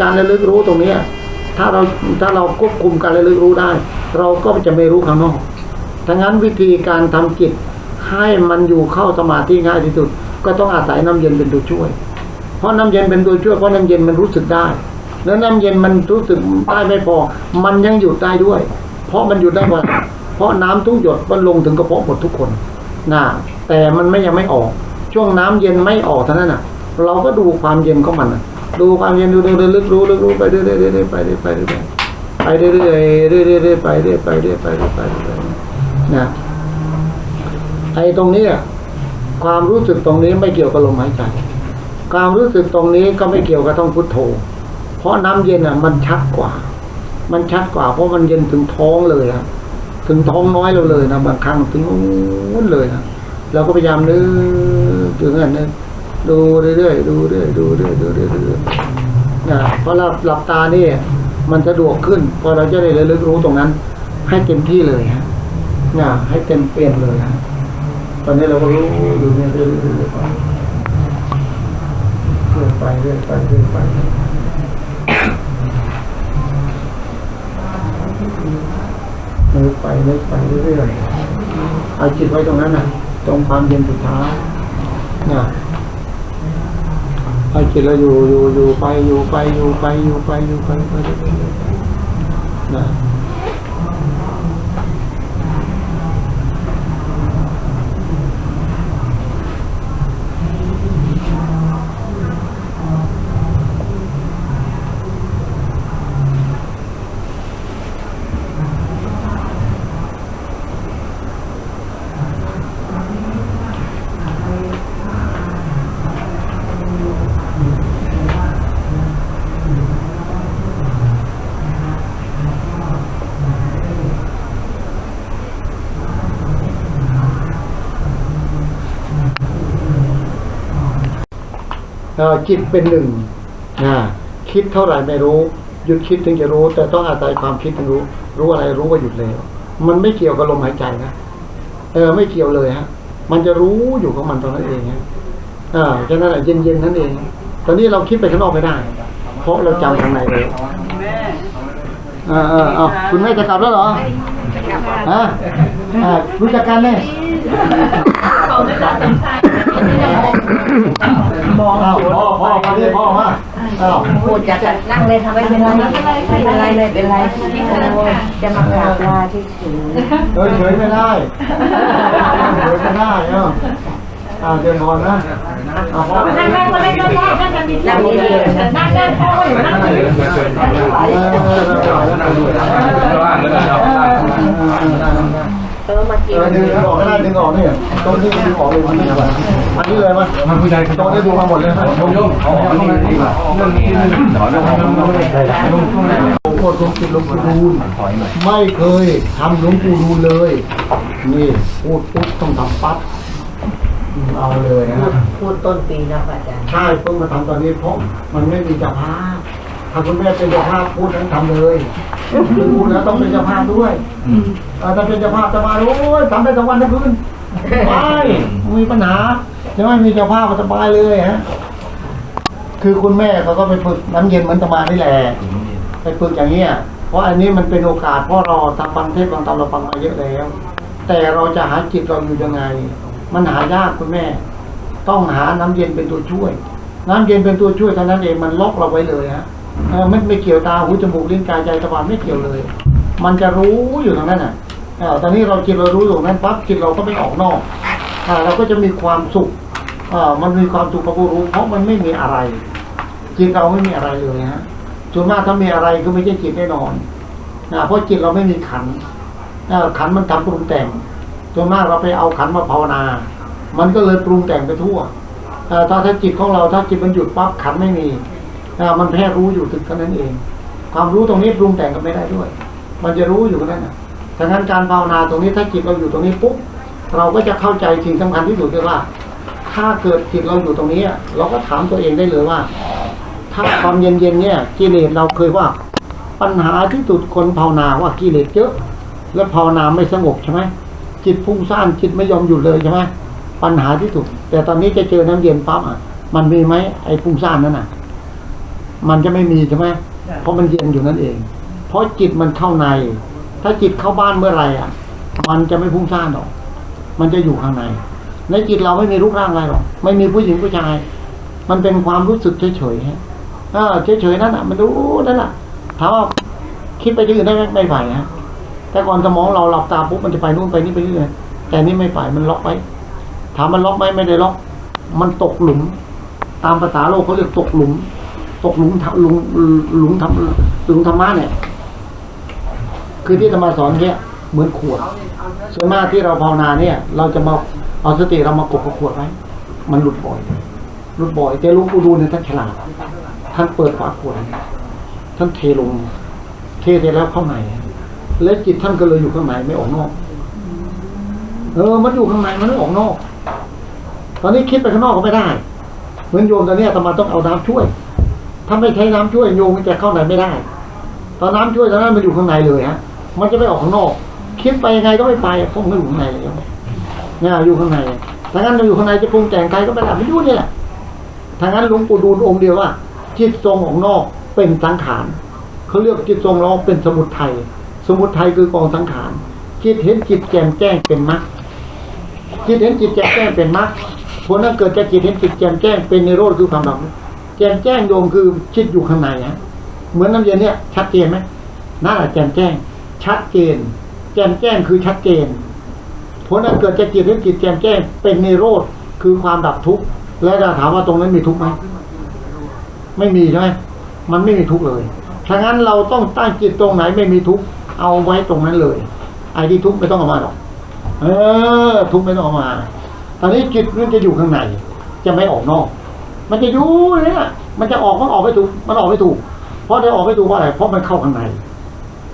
การระลึกรู้ตรงเนี้ยถ้าเราถ้าเราควบคุมการระลึกรู้ได้ เราก็จะไม่รู้ข้างนอกดังนั้นวิธีการทำจิตให้มันอยู่เข้าสมาธิง่ายที่สุด ก็ต้องอาศัยน้ำเย็นเป็นตัวช่วย เพราะน้ำเย็นเป็นตัวช่วยเพราะน้ำเย็นมันรู้สึกได้ แล้วน้ำเย็นมันรู้สึกได้ไม่พอ มันยังหยุดได้ด้วย เพราะมันหยุดได้ว่าเพราะน้ำทุกหยดมันลงถึงกระเพาะหมดทุกคนนะแต่มันไม่ยังไม่ออก ช่วงน้ำเย็นไม่ออกเท่านั้นน่ะ เราก็ดูความเย็นของมันน่ะ ดูความเย็นดูดูลึกรู้ลึกรู้ไปเรื่อยเรื่อยเรื่อยไปเรื่อยไปเรื่อยไปเรื่อยเรื่อยเรื่อยเรื่อยไปเรื่อยไปเรื่อยไปเรื่อยไปเรื่อยนะไอ้ตรงนี้ความรู้สึกตรงนี้ไม่เกี่ยวกับลมหายใจความรู้สึกตรงนี้ก็ไม่เกี่ยวกับต้องพุทโธ เพราะน้ำเย็นอะ มันชัดกว่า มันชัดกว่า เพราะมันเย็นถึงท้องเลยอะถึงท้องน้อยเราเลยนะบางครั้งถึงนู้นเลยนะเราก็พยายามนึกถึงอันนึง ดูเรื่อยๆดูเรื่อยๆดูเรื่อยๆดูเรื่อยๆนะเพราะเราหลับตานี่มันสะดวกขึ้น พอเราจะได้ระลึกรู้ตรงนั้น ให้เต็มที่เลยฮะนะให้เต็มเปลี่ยมเลยฮะตอนนี้เราก็รู้อยู่เนี่อยๆเรื่อยๆไปเรื่อยไปเรื่อยไปเรื่อยไปเรื่อยไปนึกไปนึกไปเรื่อยๆเอาจิตไว้ตรงนั้นนะตรงความเย็นสุดท้ายนะ เอาจิตเราอยู่อยู่อยู่ไปอยู่ไปอยู่ไปอยู่ไปอยู่ไปไปเรื่อยๆนะ จิตเป็นหนึ่งนะคิดเท่าไหร่ไม่รู้ หยุดคิดถึงจะรู้ แต่ต้องอาศัยความคิดถึงรู้ รู้อะไรรู้ว่าหยุดแล้ว มันไม่เกี่ยวกับลมหายใจนะเออไม่เกี่ยวเลยฮะ มันจะรู้อยู่ของมันตรงนั้นเองฮะอ่าฉะนั้นแหละเย็นๆนั่นเอง ตอนนี้เราคิดไปข้างนอกไม่ได้ เพราะเราจำทางในเลยอ่าอ่าอ่าคุณแม่จะกลับแล้วเหรอฮะอ่ารู้จักกันเลย มองพ่อพ่อมาพ่อมาอ้าวพูดจากนั่งเลยค่ะไม่เป็นไรไม่เป็นไรไม่เป็นไรอยจะมากราบลาที่ถึงเดินเฉยไม่ได้เฉยไม่ได้เนาะอ่าเดินนอนนะอ่าพ่อนั่งนั่งก็ได้นั่งนั่งนั่งกันดีนั่งดีนั่งนั่งพ่ออยู่นั่งดี เออมากินเออดึงออกก็ได้ดึงออกเนี่ยตรงนี้ดึงออกเลยมันนี่เลยมันนี่เลยมั้ยมันผู้ใหญ่ตรงนี้ดูมาหมดเลยโยมโยมเอาเอานี่ดีกว่าเรื่องนี้ถอนลงลงลงลงช่วงไหนหลวงพ่อทรงจิตหลวงปู่ดูลไม่เคยทำหลวงปู่ดูลเลยนี่พูดปุ๊บต้องทำปั๊บเอาเลยนะพูดต้นปีนะอาจารย์ใช่เพิ่งมาทำตอนนี้เพราะมันไม่มีเจ้าภาพ ถ้าคุณแม่เป็นเจ้าภาพพูดนั้นทำเลยพูดแล้วต้องเป็นเจ้าภาพด้วยเออถ้าเป็นเจ้าภาพจะมาโอ้ยทำได้ทั้งวันทั้งคืนไม่มีปัญหาจะไม่มีเจ้าภาพสบายเลยฮะคือคุณแม่เขาก็ไปฝึกน้ำเย็นเหมือนตมานี่แหละไปฝึกอย่างเงี้ยเพราะอันนี้มันเป็นโอกาสเพราะเราทำฟังเทศฟังธรรมเราฟังมาเยอะแล้ว แต่เราจะหาจิตเราอยู่ยังไง มันหายากคุณแม่ ต้องหาน้ำเย็นเป็นตัวช่วย น้ำเย็นเป็นตัวช่วยเท่านั้นเองมันล็อกเราไว้เลยฮะเออ ไม่ไม่เกี่ยวตาหูจมูกลิ้นกายใจสมองไม่เกี่ยวเลย มันจะรู้อยู่ตรงนั้นอะตอนนี้เราจิตเรารู้อยู่ตรงนั้นปั๊บจิตเราก็ไม่ออกนอกเราก็จะมีความสุขมันมีความสุขกับผู้รู้ เพราะมันไม่มีอะไร จิตเราไม่มีอะไรเลยฮะส่วนมากถ้ามีอะไรก็ไม่ใช่จิตแน่นอนนะเพราะจิตเราไม่มีขันขันมันทำปรุงแต่งส่วนมากเราไปเอาขันมาภาวนา มันก็เลยปรุงแต่งไปทั่วเอ่ถ้าถ้าจิตของเราถ้าจิตมันหยุดปั๊บขันไม่มี มันแค่รู้อยู่ถึงเท่านั้นเอง ความรู้ตรงนี้ปรุงแต่งกันไม่ได้ด้วย มันจะรู้อยู่แค่นั้นนะดังนั้นการภาวนาตรงนี้ถ้าจิตเราอยู่ตรงนี้ปุ๊บเราก็จะเข้าใจสิ่งสำคัญที่สุดคือว่า ถ้าเกิดจิตเราอยู่ตรงนี้ เราก็ถามตัวเองได้เลยว่า ถ้าความเย็นๆเนี่ยกิเลสเราเคยว่า ปัญหาที่สุดคนภาวนาว่ากิเลสเยอะ แล้วภาวนาไม่สงบใช่ไหมจิตฟุ้งซ่านจิตไม่ยอมหยุดเลยใช่ไหมปัญหาที่สุด แต่ตอนนี้จะเจอน้ำเย็นปั๊บอะมันมีไหมไอ้ฟุ้งซ่านนั่นน่ะ มันจะไม่มีใช่ไหมเพราะมันเย็นอยู่นั่นเอง เพราะจิตมันเข้าใน ถ้าจิตเข้าบ้านเมื่อไหร่อะ มันจะไม่พุ่งซ่านหรอก มันจะอยู่ข้างใน ในจิตเราไม่มีรูปร่างอะไรหรอก ไม่มีผู้หญิงผู้ชาย มันเป็นความรู้สึกเฉยๆฮะเออเฉยๆนั่นอะ มันรู้นั่นแหละถามว่าคิดไปที่อื่นได้ไหมไม่ไปฮะ แต่ก่อนสมองเราหลับตาปุ๊บมันจะไปนู่นไปนี่ไปนี่เลยแต่นี่ไม่ไปมันล็อกไว้ ถามมันล็อกไหมไม่ได้ล็อก มันตกหลุม ตามภาษาโลกเขาเรียกตกหลุม ตกหลุมทำหลุมหลุมทำหลุมธรรมะเนี่ย คือที่จะมาสอนเนี่ยเหมือนขวดส่วนมากที่เราภาวนาเนี่ย เราจะมาเอาสติเรามากดกับขวดไว้ มันหลุดบ่อย หลุดบ่อย แต่ลุงปูดูเนี่ยท่านฉลาดท่านเปิดฝาขวดท่านเทลง เทเสร็จแล้วเข้าในและจิตท่านก็เลยอยู่ข้างในไม่ออกนอก เออ มันอยู่ข้างในมันไม่ออกนอก ตอนนี้คิดไปข้างนอกก็ไม่ได้ เหมือนโยมตอนนี้อาตมาต้องเอาน้ำช่วย ถ้าไม่ใช้น้ำช่วยโยมมันจะเข้าในไม่ได้ ตอนน้ำช่วยตอนนั้นมันอยู่ข้างในเลยฮะ มันจะไม่ออกข้างนอก คิดไปยังไงก็ไม่ไปเพราะมันอยู่ข้างในเลยเนี่ยอยู่ข้างในถ้างั้นเราอยู่ข้างในจะปรุงแต่งใครก็ไม่ได้มันอยู่นี่แหละถ้างั้นหลวงปู่ดูลองค์เดียวว่าจิตทรงออกนอกเป็นสังขารเขาเรียกจิตทรงเราเป็นสมุทัยสมุทัยคือกองสังขารจิตเห็นจิตแจ่มแจ้งเป็นมรรคจิตเห็นจิตแจ่มแจ้งเป็นมรรคผลนั้นเกิดจากจิตเห็นจิตแจ่มแจ้งเป็นในโรธคือความดับ แจ่มแจ้งโยมคือจิตอยู่ข้างในฮะเหมือนน้ำเย็นเนี่ย ชัดเจนไหมนั่นแหละแจ่มแจ้ง ชัดเจน แจ่มแจ้งคือชัดเจนผลนั้นเกิดจากจิตเห็นจิตแจ่มแจ้ง เป็นนิโรธคือความดับทุกข์และจะถามว่าตรงนั้นมีทุกข์ไหมไม่มีใช่ไหมมันไม่มีทุกข์เลยถ้างั้นเราต้องตั้งจิตตรงไหนไม่มีทุกข์เอาไว้ตรงนั้นเลย ไอ้ที่ทุกข์ไม่ต้องเอามาหรอก เออ ทุกข์ไม่ต้องเอามา ตอนนี้จิตมันจะอยู่ข้างใน จะไม่ออกนอก มันจะอยู่เนี่ยมันจะออกมันออกไม่ถูก มันออกไม่ถูก เพราะได้ออกไม่ถูกเพราะอะไร เพราะมันเข้าข้างใน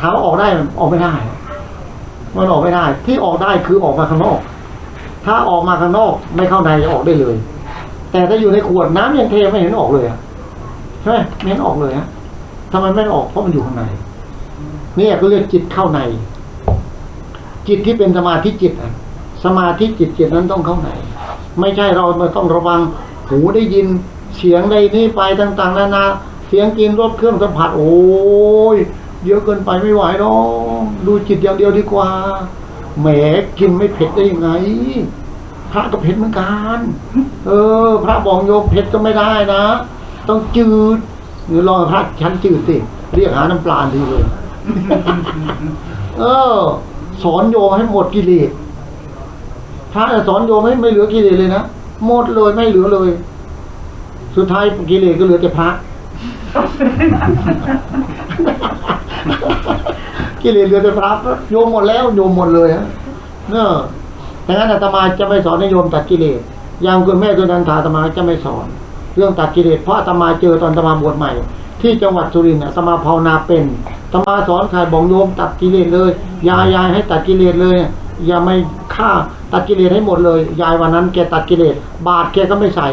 ถามว่าออกได้มันออกไม่ได้ มันออกไม่ได้ ที่ออกได้คือออกมาข้างนอก ถ้าออกมาข้างนอกไม่เข้าในจะออกได้เลย แต่ถ้าอยู่ในขวดน้ำยังเทไม่เห็นออกเลยอะใช่ไหมไม่เห็นออกเลยฮะทำไมไม่ออกเพราะมันอยู่ข้างในนี่ก็เรียกจิตเข้าใน จิตที่เป็นสมาธิจิตอะสมาธิจิตจิตนั้นต้องเข้าในไม่ใช่เรามาต้องระวัง หูได้ยินเสียงใดนี้ไปต่าง ๆ นานา เสียงกินรสเครื่องสัมผัส โอ้ยเยอะเกินไปไม่ไหวหรอกดูจิตอย่างเดียวดีกว่าแหมกินไม่เผ็ดได้ยังไง พระก็เผ็ดเหมือนกันเออ พระบอกโยมเผ็ดก็ไม่ได้นะ ต้องจืดหรือลองพระชั้นจืดสิเรียกหาน้ำปลาดีเลยเออ สอนโยมให้หมดกิเลสพระจะสอนโยมให้ไม่เหลือกิเลสเลยนะ หมดเลยไม่เหลือเลย สุดท้ายกิเลสก็เหลือแต่พระกิเลสเหลือแต่พระโยมหมดแล้วโยมหมดเลยฮะเนอะดังนั้นอาตมาจะไม่สอนให้โยมตัดกิเลสอย่างคุณแม่ตัวนันทาอาตมาจะไม่สอน เรื่องตัดกิเลสเพราะอาตมาเจอตอนอาตมาบวชใหม่ ที่จังหวัดสุรินทร์อาตมาภาวนาเป็นอาตมาสอนใครบอกโยมตัดกิเลสเลยยายยายให้ตัดกิเลสเลยอย่าไม่ ฆ่าตัดกิเลสให้หมดเลย ยายวันนั้นแกตัดกิเลสบาทแกก็ไม่ใส่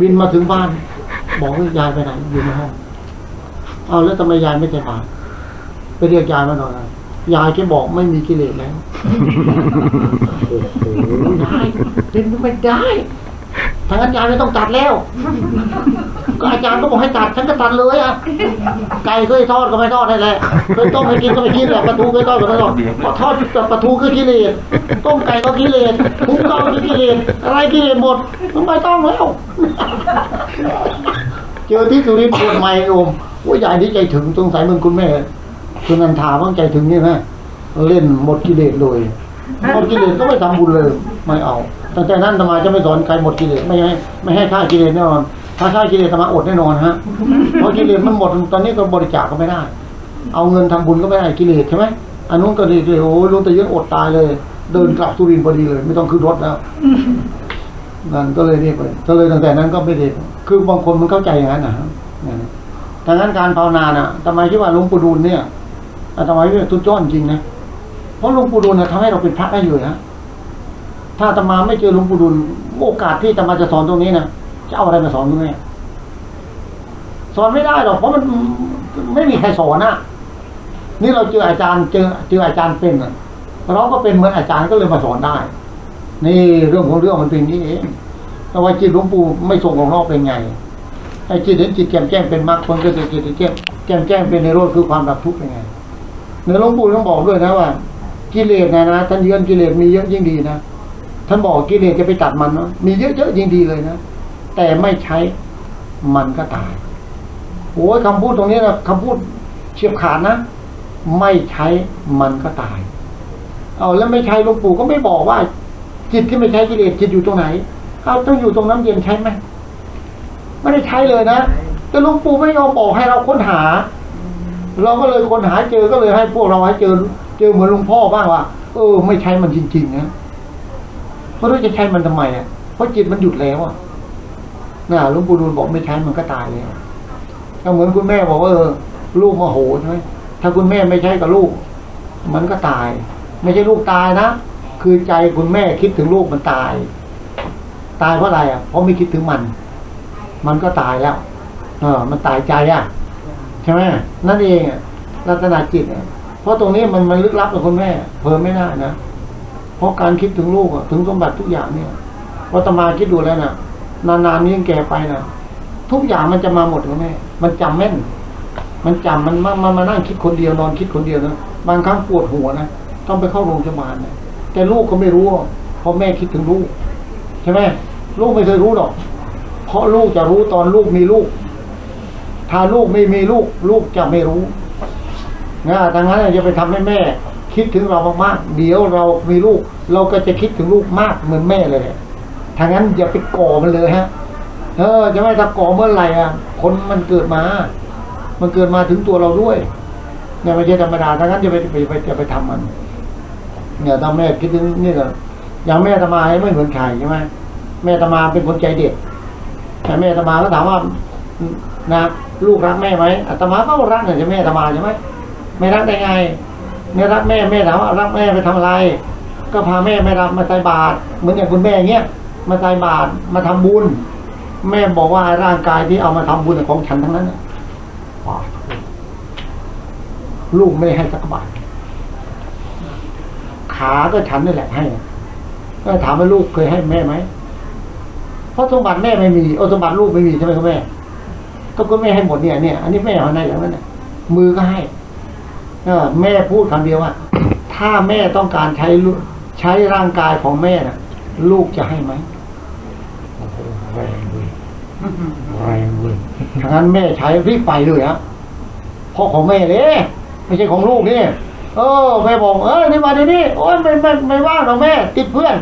บินมาถึงบ้าน บอกว่ายายไปไหนอยู่ในห้องเอาแล้วทำไมยายไม่ใส่บาตรไปเรียกยายมาหน่อยนะยายแกบอกไม่มีกิเลสแล้วโอ้โหยายเป็นไม่ได้ ทางนั้นยายไม่ต้องตัดแล้ว ก็อาจารย์ก็บอกให้ตัดฉันก็ตัดเลยอะ ไก่เคยทอดก็ไม่ทอดได้แหละเคยต้มให้กินก็ไม่กินแหละปลาทูเคยทอดก็ไม่ทอดเพราะทอดกับปลาทูคือกิเลส ต้มไก่ก็กิเลสทุกต้องคือกิเลส อะไรกิเลสหมดมันไม่ต้องแล้ว เจอที่สุรินทร์ปวดไมค์โยมว่าใหญ่ที่ใจถึงตรงสายมึงคุณแม่คุณนันทาบ้างใจถึงนี่ไหมเล่นหมดกิเลสเลยหมดกิเลสก็ไม่ทำบุญเลย ไม่เอาตั้งแต่นั้นธรรมาจะไม่สอนใครหมดกิเลสไม่ให้ไม่ให้ฆ่ากิเลสแน่นอนถ้าฆ่ากิเลสธรรมาอดแน่นอนฮะเพราะกิเลสมันหมดตอนนี้ก็บริจาคก็ไม่ได้ เอาเงินทำบุญก็ไม่ได้กิเลสใช่ไหมอันนู้นก็ดีเลยโอ้ลุงแต่ยืนอดตายเลย เดินกลับสุรินทร์พอดีเลย ไม่ต้องขึ้นรถแล้วนั่นก็เลยนี่ไปก็เลยตั้งแต่นั้นก็ไม่ได้คือบางคนมันเข้าใจอย่างนั้นนะฮะนดังนั้นการภาวนาน่ะทำไมคิดว่าหลวงปู่ดูลเนี่ยอาตมาว่าตุ้จ้อนจริงนะเพราะหลวงปู่ดูลเนี่ยทำให้เราเป็นพระได้อยู่นะ ถ้าตมาไม่เจอหลวงปู่ดูลโอกาสที่ตมาจะสอนตรงนี้นะจะเอาอะไรมาสอนคุณแม่สอนไม่ได้หรอกเพราะมันไม่มีใครสอนนะนี่เราเจออาจารย์เจอเจออาจารย์เป็นเราก็เป็นเหมือนอาจารย์ก็เลยมาสอนได้ นี่เรื่องของเรื่องมันเป็นนี้เองแต่ว่าจิตหลวงปู่ไม่ส่งของนอกเป็นไงไอ้จิตเห็นจิตแจ่มแจ้งเป็นมรรคนก็จะจิตแจ่มแจ่มแจ้งเป็นในโลกคือความดับทุกข์เป็นไงเนื้อหลวงปู่ต้องบอกด้วยนะว่า กิเลสนะนะท่านเยือนกิเลสมีเยอะยิ่งดีนะ ท่านบอกกิเลสจะไปตัดมันเนาะมีเยอะๆยิ่งดีเลยนะ แต่ไม่ใช้มันก็ตายโอ้ยคำพูดตรงนี้นะคำพูดเฉียบขาดนะ ไม่ใช้มันก็ตาย เอาแล้วไม่ใช้หลวงปู่ก็ไม่บอกว่า จิตที่ไม่ใช้กิเลสจิตอยู่ตรงไหนเอาต้องอยู่ตรงน้ำเย็นใช่ไหมไม่ได้ใช้เลยนะแต่หลวงปู่ไม่ยอมบอกให้เราค้นหา เราก็เลยค้นหาเจอก็เลยให้พวกเราให้เจอ เจอเหมือนหลวงพ่อบ้างว่าเออ ไม่ใช้มันจริงๆนะ เพราะเราจะใช้มันทำไมอะเพราะจิตมันหยุดแล้วอะน่ะหลวงปู่ดูลบอกไม่ใช้มันก็ตายแล้วก็เหมือนคุณแม่บอกว่าเออลูกโมโหใช่ไหมถ้าคุณแม่ไม่ใช้กับลูก มันก็ตาย ไม่ใช่ลูกตายนะคือใจคุณแม่คิดถึงลูกมันตาย ตายเพราะอะไรอะเพราะไม่คิดถึงมัน มันก็ตายแล้ว เออ มันตายใจอะใช่ไหมนั่นเองลักษณะจิตอะเพราะตรงนี้มันมันลึกลับกับคุณแม่ เพิ่มไม่ได้นะ เพราะการคิดถึงลูกอะถึงสมบัติทุกอย่างเนี่ยพอตมาคิดดูแล้วนะนานๆนี้ยังแก่ไปนะทุกอย่างมันจะมาหมดคุณแม่มันจำแม่น มันจำมันมามามานั่งคิดคนเดียวนอนคิดคนเดียวนะบางครั้งปวดหัวนะต้องไปเข้าโรงพยาบาลนะแต่ลูกก็ไม่รู้เพราะแม่คิดถึงลูกใช่ไหมลูกไม่เคยรู้หรอก เพราะลูกจะรู้ตอนลูกมีลูก ถ้าลูกไม่มีลูก ลูกจะไม่รู้นะดังนั้นอย่าไปทำให้แม่ คิดถึงเรามากๆเดี๋ยวเรามีลูก เราก็จะคิดถึงลูกมากเหมือนแม่เลยทางนั้นอย่าไปก่อมันเลยฮะ เออ จะไม่ถ้าก่อเมื่อไหร่อะ คนมันเกิดมา มันเกิดมาถึงตัวเราด้วยเนี่ยไม่ใช่ธรรมดาทางนั้นจะไปไปไปจะไปทำมัน เนี่ยถ้าแม่คิดถึงนี่ก็อย่างแม่ตมาไม่เหมือนใครใช่ไหมแม่ตมาเป็นคนใจเด็ดแต่แม่ตมาก็ถามว่านะลูกรักแม่ไหมอาตมาก็รักเนี่ยจะแม่อาตมาใช่ไหมไม่รักได้ไง ไม่รักแม่แม่ถามว่ารักแม่ไปทำอะไร ก็พาแม่ไม่รับมาใส่บาตรเหมือนอย่างคุณแม่เงี้ยมาใส่บาตรมาทำบุญ แม่บอกว่าร่างกายที่เอามาทำบุญของฉันทั้งนั้นน่ะว้าวลูกไม่ให้สักบาทขาก็ฉันนี่แหละให้ก็ถามว่าลูกเคยให้แม่ไหมเพราะสมบัติแม่ไม่มีโอสมบัติลูกไม่มีใช่ไหมคุณแม่ก็คุณแม่ให้หมดเนี่ยเนี่ยอันนี้แม่เอาในอย่างนั้นน่ะมือก็ให้ แม่พูดคำเดียวว่า ถ้าแม่ต้องการใช้ลูกใช้ร่างกายของแม่น่ะลูกจะให้ไหมโอ้โหแรงเว้ยแรงเว้ยทางนั้นแม่ใช้รีบไปเลยฮะเพราะของแม่เลยไม่ใช่ของลูกนี่เออแม่บอกเออนี่มาเดี๋ยวนี้โอ้ยไม่ไม่ไม่ว่างหรอกแม่ ติดเพื่อน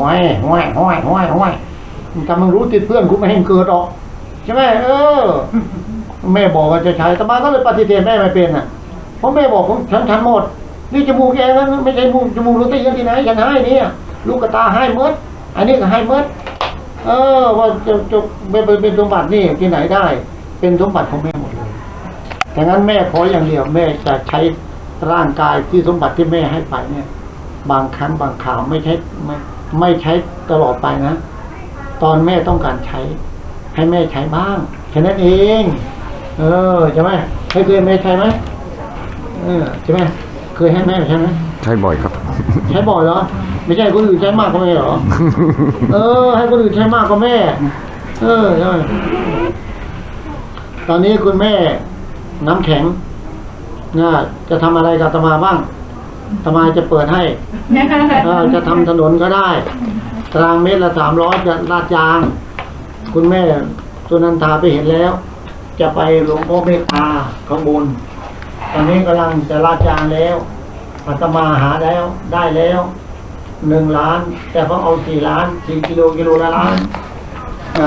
ห้อยห้อยห้อยห้อยห้อยถ้ามึงรู้ติดเพื่อนกูไม่ให้มึงเกิดหรอกใช่ไหมเออ แม่บอกว่าจะใช้แต่มาก็เลยปฏิเสธแม่ไม่เป็นอะเพราะแม่บอกผมฉันฉันหมด นี่จมูกแกนั้นไม่ใช่จมูกจมูกลูกตะเอียนที่ไหนฉันให้เนี่ย ลูกกระตาให้หมดอันนี้ก็ให้หมดเออว่าจะจะเป็นเป็นเป็นสมบัตินี่ที่ไหนได้ เป็นสมบัติของแม่หมดเลยดังนั้นแม่ขออย่างเดียวแม่จะใช้ร่างกายที่สมบัติที่แม่ให้ไปเนี่ย บางครั้งบางข่าวไม่ใช้ไม่ไม่ใช้ตลอดไปนะ ตอนแม่ต้องการใช้ ให้แม่ใช้บ้างแค่นั้นเอง เออใช่ไหมให้เคยแม่ใช้ไหม เออใช่ไหมเคยให้แม่ใช้ไหมใช่บ่อยครับ ใช้บ่อยเหรอ ไม่ใช่คนอื่นใช้มากกว่าแม่เหรอ เออ ให้คนอื่นใช้มากกว่าแม่ เออใช่ไหมตอนนี้คุณแม่ น้ำแข็งนะจะทำอะไรกับอาตมาบ้างอาตมาจะเปิดให้เออจะทำถนนก็ได้ตารางเมตรละสามร้อยจะลาดยาง คุณแม่สุนันทาไปเห็นแล้ว จะไปหลวงพ่อเมตตาข้างบน ตอนนี้กำลังจะลาดยางแล้วอาตมาหาแล้วได้แล้วหนึ่งล้าน แต่เขาเอาสี่ล้านสี่กิโลกิโลละล้าน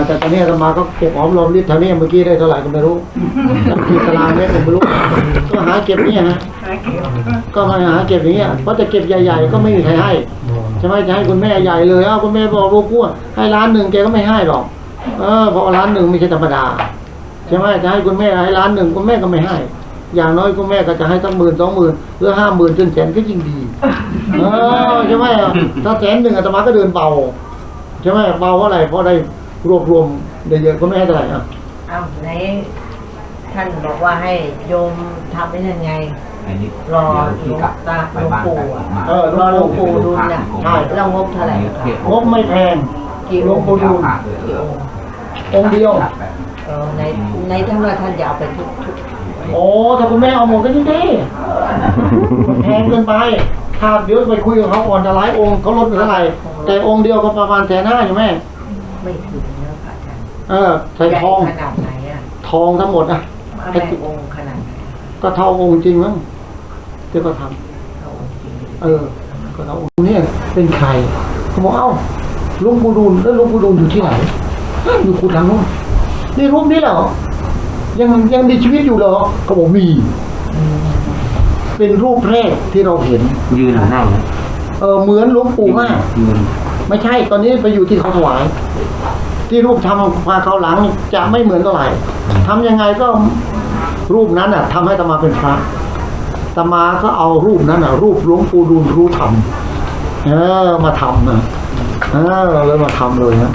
แต่ตอนนี้อาตมาก็เก็บหอมรอมริบแถวนี้เมื่อกี้ได้เท่าไหร่ก็ไม่รู้กี่ตารางเมตรก็ไม่รู้ก็หาเก็บเนี่ยฮะก็มาหาเก็บอย่างเงี้ยเพราะจะเก็บใหญ่ๆก็ไม่มีใครให้ใช่ไหมจะให้คุณแม่ใหญ่เลยอ้าวคุณแม่บอกลูกกู้ให้ล้านหนึ่งแกก็ไม่ให้หรอกเออเพราะล้านหนึ่งไม่ใช่ธรรมดาใช่ไหมจะให้คุณแม่ให้ล้านหนึ่งคุณแม่ก็ไม่ให้ อย่างน้อยคุณแม่ก็จะให้สักหมื่นสองหมื่นหรือห้าหมื่นจนแสนก็ยิ่งดีเออใช่ไหมถ้าแสนหนึ่งอาตมาก็เดินเบาใช่ไหมเบาเพราะอะไรเพราะได้รวบรวมได้เยอะคุณแม่ให้เท่าไหร่อะเอาไหนท่านบอกว่าให้โยมทำไม่นั่นไงอันนี้รอหลวงตาหลวงปู่อะเออรอหลวงปู่ดูเนี่ยใช่แล้วงบเท่าไหร่งบไม่แพงกี่หลอวงงค์ปู่ดูลกี่องค์องค์เดียวเออในในทั้งว่าท่านจะเอาไปทุกทุก โอ้ถ้าคุณแม่เอาหมดก็ยิ่งดีมันแพงเกินไปถ้าเดี๋ยวไปคุยกับเขาก่อนจะหลายองค์เขาลดเท่าไหร่แต่องค์เดียวก็ประมาณแสนห้าอยู่แม่ไม่ถึงนะพระอาจารย์เออใส่ใหญ่ทองขนาดไหนอะทองทั้งหมดอะแม่องค์ขนาดไหนก็เท่าองค์จริงมั้งเดี๋ยวก็ทำเอาองค์จริงเออก็เท่าองค์เนี่ยเป็นใครเขาบอกเอ้าหลุงปู่ดูลแล้วหลุงปู่ดูลอยู่ที่ไหนอยู่กุฏังนู้นนี่รูปนี้เหรอ ยังยังมีชีวิตอยู่เหรอเขาบอกมี เป็นรูปแรกที่เราเห็น ยืนหรือนั่งเออเหมือนหลวงปู่มาก ยืนไม่ใช่ตอนนี้ไปอยู่ที่เขาถวาย ที่รูปทำมาเขาวหลังจะไม่เหมือนเท่าไหร่ทำยังไงก็รูปนั้นอะทำให้ตมาเป็นพระตมาก็เอารูปนั้นอะ รูปหลวงปู่ดูลรู้ธรรมเออมาทำนะเออเลยมาทำเลยนะ